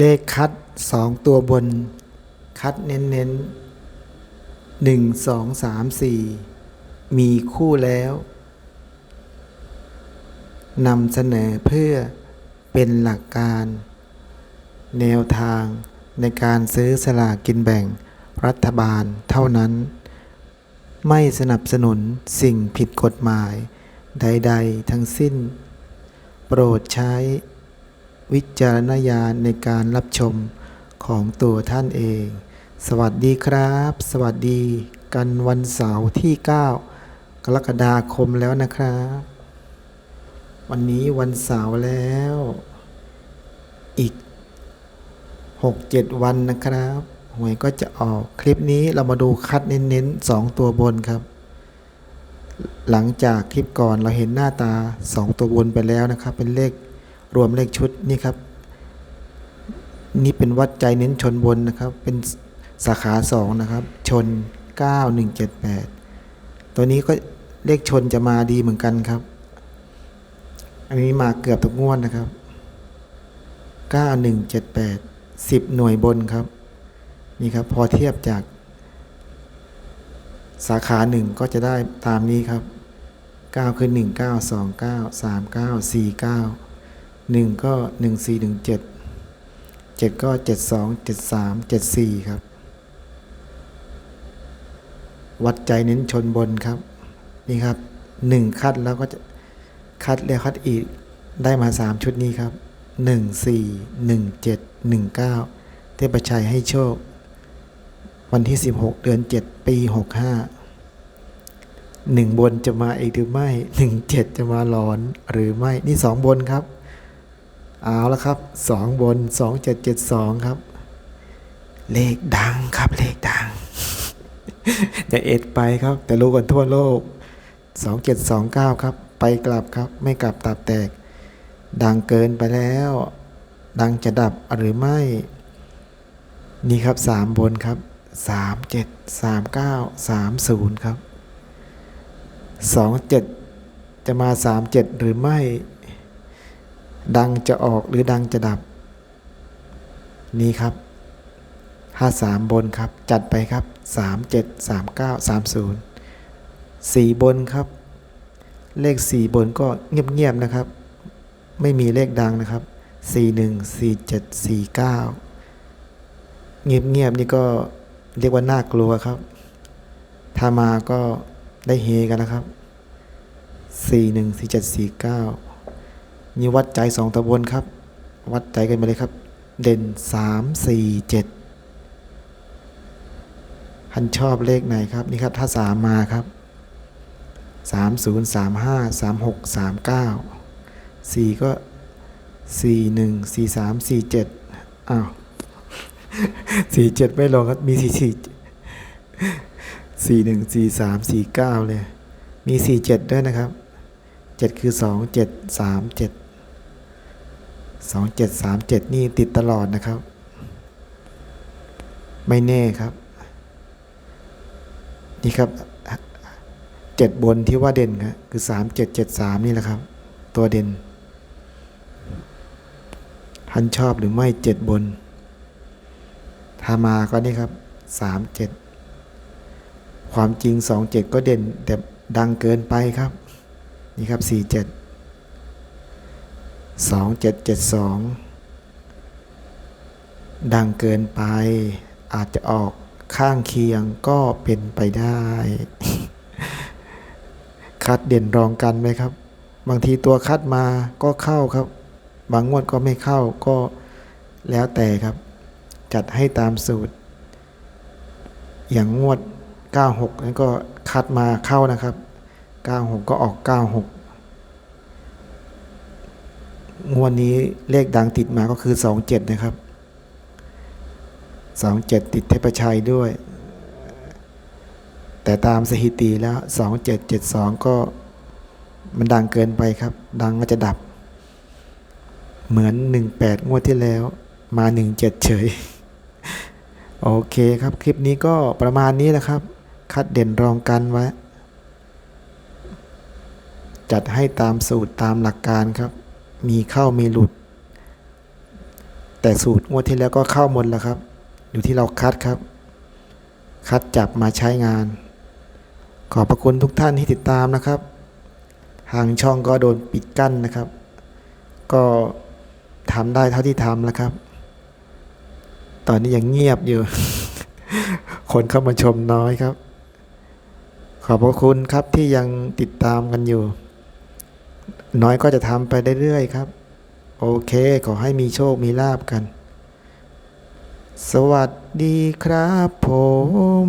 เลขคัดสองตัวบน คัดเน้นเน้นหนึ่งสองสามสี่มีคู่แล้วนำเสนอเพื่อเป็นหลักการ แนวทางในการซื้อสลากกินแบ่งรัฐบาลเท่านั้น ไม่สนับสนุนสิ่งผิดกฎหมาย ใด ๆ ทั้งสิ้น โปรดใช้ วิจารณญาณในการรับชมของตัวท่านเอง สวัสดีครับ สวัสดีกันวันเสาร์ที่ 9 กรกฎาคมแล้วนะครับ วันนี้วันเสาร์แล้ว อีก 6-7 วันนะครับหวยก็จะออกคลิปนี้เรามาดูคัดเน้นๆ 2 ตัวบนครับ หลังจากคลิปก่อนเราเห็นหน้าตา 2 ตัวบนไปแล้วนะครับ เป็นเลข รวมเลขชุดนี่ครับ นี่เป็นวัดใจเน้นชนบนนะครับ เป็นสาขา 2 นะครับ ชน 9178 ตัวนี้ก็เลขชนจะมาดีเหมือนกันครับ อันนี้มาเกือบทุกงวดนะครับ 9178 10 หน่วยบนครับ นี่ครับ พอเทียบจาก สาขาหนึ่งก็จะได้ตามนี้ครับ 9 คือ 1 9 2 9 3 9 4 9 1ก็1 4 1 7 7ก็7 2 7 3 7 4ครับ วัดใจเน้นชนบนครับ นี่ครับ1คัดแล้วก็จะคัดแล้วคัดอีกได้มา3ชุดนี้ครับ1 4 1 7 1 9เทพชัยให้โชค วันที่16เดือน7ปี65หนึ่งบนจะมาอีกหรือไม่หนึ่งเจ็ดจะมาหลอนหรือไม่ นี่สองบนครับ เอาละครับสองบนสองเจ็ดเจ็ดสองครับ เลขดังครับ เลขดัง จะเอ็ดไปครับ แต่รู้กันทั่วโลกสองเจ็ดสองเก้าครับ ไปกลับครับ ไม่กลับตับแตก ดังเกินไปแล้ว ดังจะดับหรือไม่ นี่ครับสามบนครับสามเจ็ดสามเก้าสามศูนย์ครับสองเจ็ดจะมาสามเจ็ดหรือไม่ ดังจะออกหรือดังจะดับ นี่ครับห้าสามบนครับ จัดไปครับสามเจ็ดสามเก้าสามศูนย์สี่บนครับ เลขสี่บนก็เงียบๆนะครับ ไม่มีเลขดังนะครับสี่หนึ่งสี่เจ็ดสี่เก้าเงียบๆนี่ก็เรียกว่าน่ากลัวครับ ถ้ามาก็ได้เฮกันนะครับสี่หนึ่งสี่เจ็ดสี่เก้า นี่วัดใจสองตะบนครับ วัดใจกันไปเลยครับ เด่นสามสี่เจ็ดท่านชอบเลขไหนครับ นี่ครับ ถ้าสามมาครับสามศูนย์สามห้าสามหกสามเก้าสี่ก็สี่หนึ่งสี่สามสี่เจ็ดอ้าวสี่เจ็ดไม่ลงครับ มีสี่สี่สี่หนึ่งสี่สามสี่เก้าเลย มีสี่เจ็ดด้วยนะครับเจ็ดคือสองเจ็ดสามเจ็ด สองเจ็ดสามเจ็ดนี่ติดตลอดนะครับ ไม่แน่ครับ นี่ครับเจ็ดบนที่ว่าเด่นครับคือสามเจ็ดเจ็ดสามนี่แหละครับ ตัวเด่นท่านชอบหรือไม่เจ็ดบนถ้ามาก็นี่ครับสามเจ็ดความจริงสองเจ็ดก็เด่นแต่ดังเกินไปครับ นี่ครับสี่ เจ็ดสองเจ็ดเจ็ดสองดังเกินไปอาจจะออกข้างเคียงก็เป็นไปได้ คัดเด่นรองกันไหมครับ บางทีตัวคัดมาก็เข้าครับ บางงวดก็ไม่เข้าก็แล้วแต่ครับ จัดให้ตามสูตร อย่างงวด 96 นั้นก็คัดมาเข้านะครับ 96 ก็ออก 96 งวดนี้เลขดังติดมาก็คือ27นะครับ27ติดเทพชัยด้วย แต่ตามสถิติแล้ว2772ก็มันดังเกินไปครับ ดังก็จะดับ เหมือน18งวดที่แล้วมา17เฉย โอเคครับ คลิปนี้ก็ประมาณนี้นะครับ คัดเด่นรองกันไว้ จัดให้ตามสูตรตามหลักการครับ มีเข้ามีหลุด แต่สูตรงวดที่แล้วก็เข้าหมดแล้วครับ อยู่ที่เราคัดครับ คัดจับมาใช้งาน ขอบพระคุณทุกท่านที่ติดตามนะครับทางช่องก็โดนปิดกั้นนะครับ ก็ทำได้เท่าที่ทำแล้วครับ ตอนนี้ยังเงียบอยู่ คนเข้ามาชมน้อยครับ ขอบพระคุณครับที่ยังติดตามกันอยู่ น้อยก็จะทำไปเรื่อยๆครับ โอเค ขอให้มีโชคมีลาบกัน สวัสดีครับผม